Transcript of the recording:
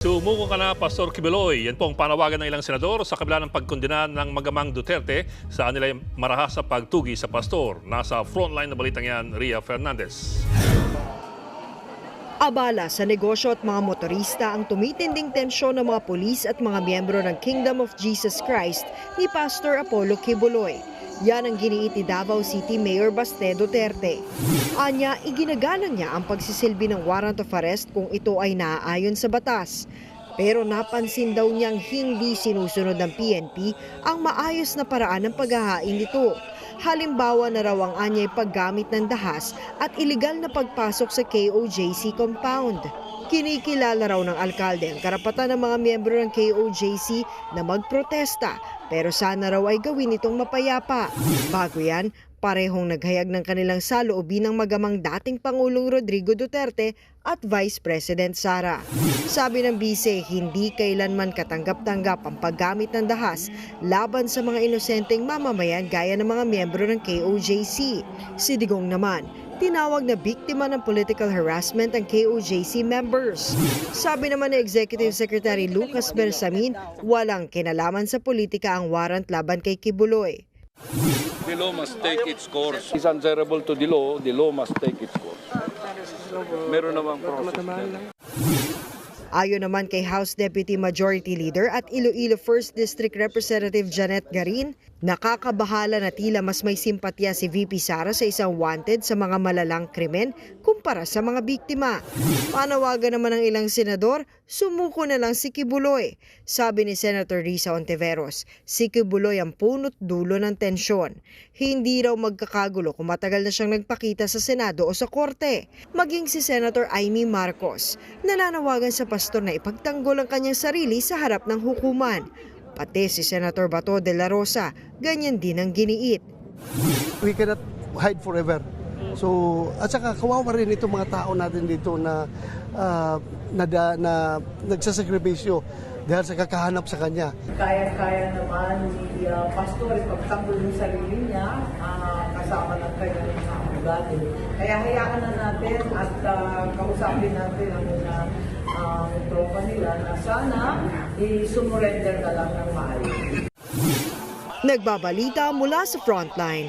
Sumuko ka na, Pastor Kibeloy. Yan po ang panawagan ng ilang senador sa kabila ng pagkondena ng magamang Duterte sa nila marahas sa pagtugi sa pastor. Nasa frontline na balitang yan, Ria Fernandez. Abala sa negosyo at mga motorista ang tumitinding tensyon ng mga pulis at mga miyembro ng Kingdom of Jesus Christ ni Pastor Apollo Kibuloy. Yan ang giniit ni Davao City Mayor Baste Duterte. Anya, iginagalang niya ang pagsisilbi ng warrant of arrest kung ito ay naaayon sa batas. Pero napansin daw niyang hindi sinusunod ng PNP ang maayos na paraan ng paghahain nito. Halimbawa na raw ang anyay paggamit ng dahas at iligal na pagpasok sa KOJC compound. Kinikilala raw ng alkalde ang karapatan ng mga miyembro ng KOJC na magprotesta pero sana raw ay gawin itong mapayapa. Bago yan, parehong naghayag ng kanilang saloobin ng magamang dating Pangulong Rodrigo Duterte at Vice President Sara. Sabi ng bise, hindi kailanman katanggap-tanggap ang paggamit ng dahas laban sa mga inosenteng mamamayan gaya ng mga miyembro ng KOJC. Si Digong naman, tinawag na biktima ng political harassment ang KOJC members. Sabi naman ni Executive Secretary Lucas Bersamin, walang kinalaman sa politika ang warrant laban kay Kibuloy. The law must take its course. Is answerable to the law, the law must take its course. Meron namang process. Ayon naman kay House Deputy Majority Leader at Iloilo 1st District Representative Janet Garin, nakakabahala na tila mas may simpatya si VP Sara sa isang wanted sa mga malalang krimen kumpara sa mga biktima. Panawagan naman ng ilang senador, sumuko na lang si Kibuloy. Sabi ni Senator Risa Ontiveros, si Kibuloy ang punot dulo ng tensyon. Hindi raw magkakagulo kung matagal na siyang nagpakita sa Senado o sa Korte. Maging si Senator Amy Marcos, nananawagan sa pastor na ipagtanggol ang kanyang sarili sa harap ng hukuman. Pati si Senator Bato de la Rosa, ganyan din ang giniit. we cannot hide forever. So, at saka kawawa rin itong mga tao natin dito na ah, na, na nagsasakripisyo dahil sa kakahanap sa kanya. kaya-kaya naman ni uh, Pastor ipagtanggol yung sarili niya ah, kasama ng kanyang mga abogado. Kaya hayaan na natin at ah, kausapin natin ang mga uh, tropa nila na sana i-surrender na lang ng maayos. Nagbabalita mula sa Frontline,